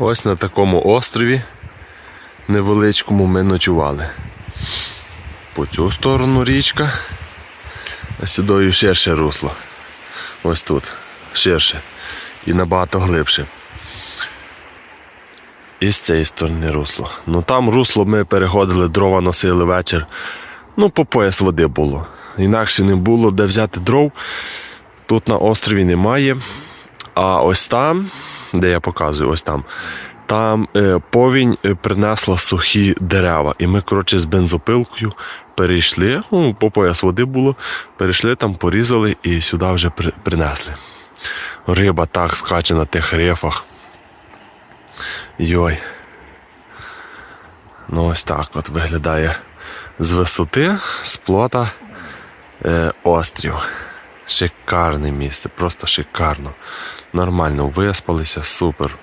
Ось на такому острові невеличкому ми ночували. По цю сторону річка, а сюди ширше русло. Ось тут. Ширше. І набагато глибше. І з цієї сторони русло. Ну там русло ми переходили, дрова носили вечір. Ну, по пояс води було. Інакше не було де взяти дров. Тут на острові немає. А ось там, де я показую, ось там, там е, повінь е, принесла сухі дерева. І ми, коротше, з бензопилкою перейшли. Ну, по пояс води було, перейшли там, порізали і сюди вже при, принесли. Риба так скаче на тих рифах. Йой. Ну, ось так от виглядає з висоти, з плота е, острів. Шикарне місце, просто шикарно. Нормально виспалися, супер.